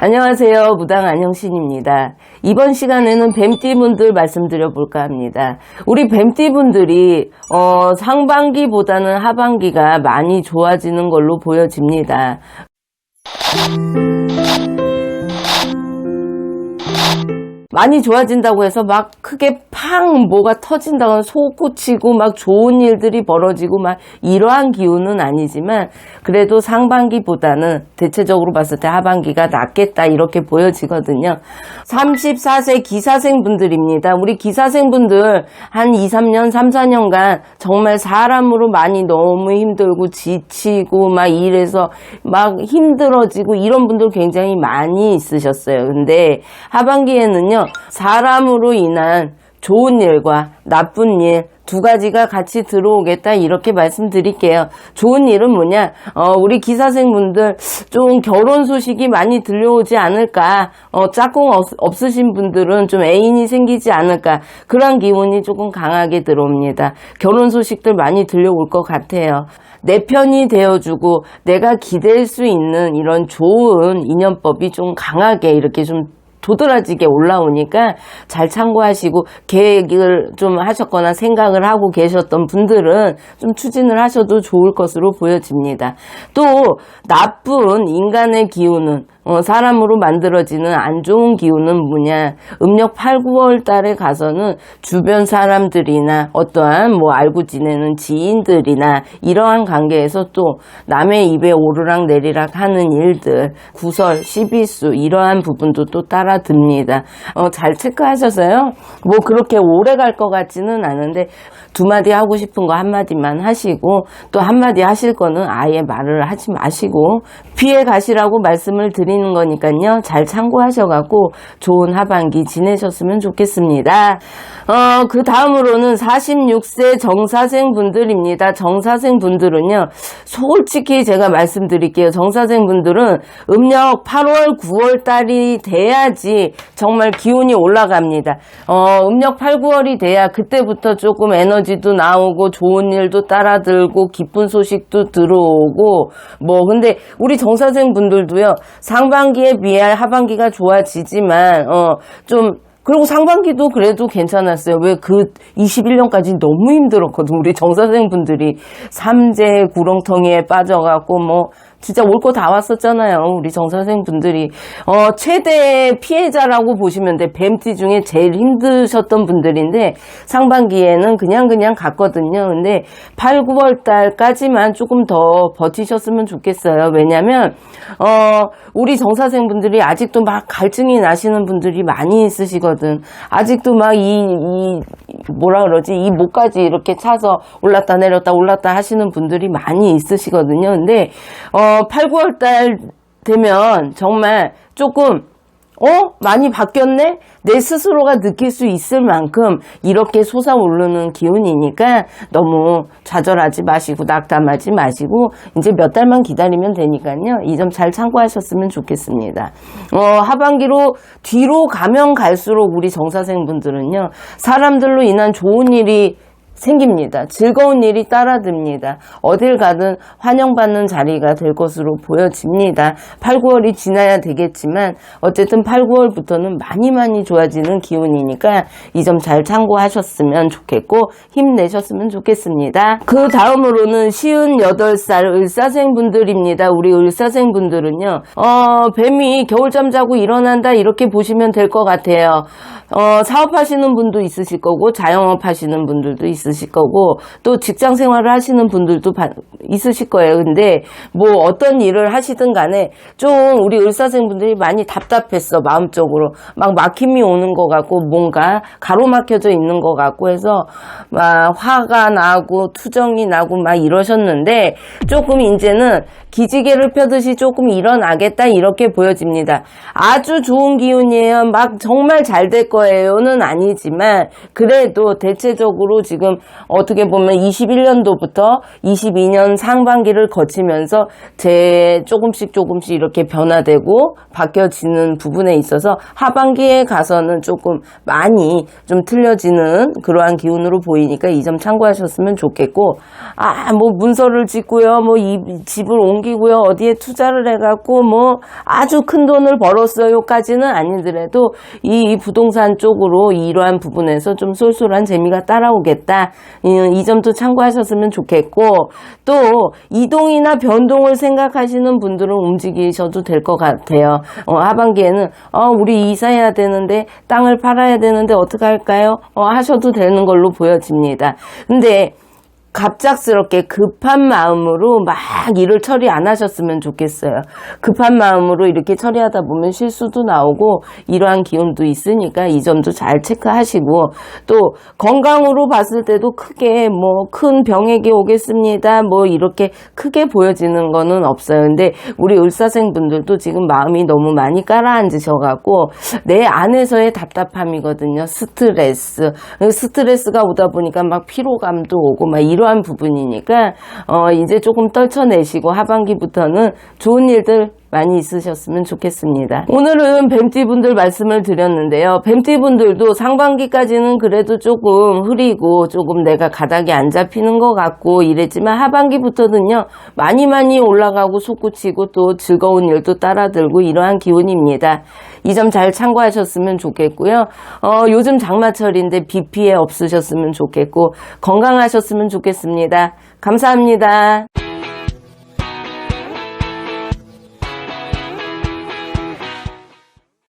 안녕하세요. 무당 안영신입니다. 이번 시간에는 뱀띠분들 말씀드려 볼까 합니다. 우리 뱀띠분들이 어, 상반기보다는 하반기가 많이 좋아지는 걸로 보여집니다. 많이 좋아진다고 해서 막 크게 팡 뭐가 터진다거나 솟구치고 막 좋은 일들이 벌어지고 막 이러한 기운은 아니지만 그래도 상반기보다는 대체적으로 봤을 때 하반기가 낫겠다 이렇게 보여지거든요. 34세 기사생 분들입니다. 우리 기사생 분들 한 2, 3년, 3, 4년간 정말 사람으로 많이 너무 힘들고 지치고 막 일해서 막 힘들어지고 이런 분들 굉장히 많이 있으셨어요. 근데 하반기에는요. 사람으로 인한 좋은 일과 나쁜 일 두 가지가 같이 들어오겠다 이렇게 말씀드릴게요. 좋은 일은 뭐냐? 어, 우리 기사생분들 좀 결혼 소식이 많이 들려오지 않을까? 어, 짝꿍 없, 없으신 분들은 좀 애인이 생기지 않을까? 그런 기운이 조금 강하게 들어옵니다. 결혼 소식들 많이 들려올 것 같아요. 내 편이 되어주고 내가 기댈 수 있는 이런 좋은 인연법이 좀 강하게 이렇게 좀 도드라지게 올라오니까 잘 참고하시고 계획을 좀 하셨거나 생각을 하고 계셨던 분들은 좀 추진을 하셔도 좋을 것으로 보여집니다. 또 나쁜 인간의 기운은 어, 사람으로 만들어지는 안 좋은 기운은 뭐냐? 음력 8, 9월 달에 가서는 주변 사람들이나 어떠한 뭐 알고 지내는 지인들이나 이러한 관계에서 또 남의 입에 오르락 내리락 하는 일들, 구설, 시비수 이러한 부분도 또 따라 듭니다. 어, 잘 체크하셔서요. 뭐 그렇게 오래 갈 것 같지는 않은데 두 마디 하고 싶은 거 한 마디만 하시고 또 한 마디 하실 거는 아예 말을 하지 마시고 피해 가시라고 말씀을 드 리는 거니까요. 잘 참고하셔갖고 좋은 하반기 지내셨으면 좋겠습니다. 어, 그 다음으로는 46세 정사생 분들입니다. 정사생 분들은요. 솔직히 제가 말씀드릴게요. 정사생 분들은 음력 8월, 9월 달이 돼야지 정말 기운이 올라갑니다. 어, 음력 8, 9월이 돼야 그때부터 조금 에너지도 나오고 좋은 일도 따라들고 기쁜 소식도 들어오고 뭐 근데 우리 정사생 분들도요. 상 반기에 비해 하반기가 좋아지지만 어좀 그리고 상반기도 그래도 괜찮았어요. 왜 그 21년까지 너무 힘들었거든. 우리 정사생분들이 삼재 구렁텅이에 빠져갖고 뭐 진짜 올 거 다 왔었잖아요. 우리 정사생분들이 어 최대 피해자라고 보시면 돼. 뱀띠 중에 제일 힘드셨던 분들인데 상반기에는 그냥 그냥 갔거든요. 근데 8, 9월 달까지만 조금 더 버티셨으면 좋겠어요. 왜냐면 어 우리 정사생 분들이 아직도 막 갈증이 나시는 분들이 많이 있으시거든. 아직도 막 이 이 뭐라 그러지 이 목까지 이렇게 차서 올랐다 내렸다 올랐다 하시는 분들이 많이 있으시거든요. 근데 어 8, 9월 달 되면 정말 조금 어? 많이 바뀌었네? 내 스스로가 느낄 수 있을 만큼 이렇게 솟아오르는 기운이니까 너무 좌절하지 마시고 낙담하지 마시고 이제 몇 달만 기다리면 되니까요. 이 점 잘 참고하셨으면 좋겠습니다. 어, 하반기로 뒤로 가면 갈수록 우리 정사생 분들은요. 사람들로 인한 좋은 일이 생깁니다. 즐거운 일이 따라듭니다. 어딜 가든 환영받는 자리가 될 것으로 보여집니다. 8, 9월이 지나야 되겠지만 어쨌든 8, 9월부터는 많이 많이 좋아지는 기운이니까 이 점 잘 참고하셨으면 좋겠고 힘내셨으면 좋겠습니다. 그 다음으로는 시은 8살 을사생분들입니다. 우리 을사생분들은요. 어, 뱀이 겨울잠 자고 일어난다 이렇게 보시면 될 것 같아요. 어, 사업하시는 분도 있으실 거고 자영업 하시는 분들도 있으실 거고 또 직장 생활을 하시는 분들도 바, 있으실 거예요. 근데 뭐 어떤 일을 하시든 간에 좀 우리 을사생 분들이 많이 답답했어. 마음적으로. 막 막힘이 오는 것 같고 뭔가 가로막혀져 있는 것 같고 해서 막 화가 나고 투정이 나고 막 이러셨는데 조금 이제는 기지개를 펴듯이 조금 일어나겠다 이렇게 보여집니다. 아주 좋은 기운이에요. 막 정말 잘 될 거예요는 아니지만 그래도 대체적으로 지금 어떻게 보면 21년도부터 22년 상반기를 거치면서 제 조금씩 조금씩 이렇게 변화되고 바뀌어지는 부분에 있어서 하반기에 가서는 조금 많이 좀 틀려지는 그러한 기운으로 보이니까 이 점 참고하셨으면 좋겠고 아 뭐 문서를 짓고요 뭐 이 집을 옮 옮기고요. 어디에 투자를 해갖고 뭐 아주 큰 돈을 벌었어요까지는 아니더라도 이 부동산 쪽으로 이러한 부분에서 좀 쏠쏠한 재미가 따라오겠다. 이, 이 점도 참고하셨으면 좋겠고 또 이동이나 변동을 생각하시는 분들은 움직이셔도 될 것 같아요. 어, 하반기에는 어, 우리 이사해야 되는데 땅을 팔아야 되는데 어떻게 할까요? 어, 하셔도 되는 걸로 보여집니다. 근데 갑작스럽게 급한 마음으로 막 일을 처리 안 하셨으면 좋겠어요. 급한 마음으로 이렇게 처리하다 보면 실수도 나오고 이러한 기운도 있으니까 이 점도 잘 체크하시고 또 건강으로 봤을 때도 크게 뭐 큰 병에게 오겠습니다. 뭐 이렇게 크게 보여지는 거는 없어요. 근데 우리 을사생 분들도 지금 마음이 너무 많이 깔아앉으셔갖고 내 안에서의 답답함이거든요. 스트레스. 스트레스가 오다 보니까 막 피로감도 오고 막 이 러한 부분이니까 어 이제 조금 떨쳐내시고 하반기부터는 좋은 일들 많이 있으셨으면 좋겠습니다. 오늘은 뱀띠 분들 말씀을 드렸는데요. 뱀띠 분들도 상반기까지는 그래도 조금 흐리고 조금 내가 가닥이 안 잡히는 것 같고 이랬지만 하반기부터는요. 많이 많이 올라가고 솟구치고 또 즐거운 일도 따라들고 이러한 기운입니다. 이 점 잘 참고하셨으면 좋겠고요. 어, 요즘 장마철인데 비 피해 없으셨으면 좋겠고 건강하셨으면 좋겠습니다. 감사합니다.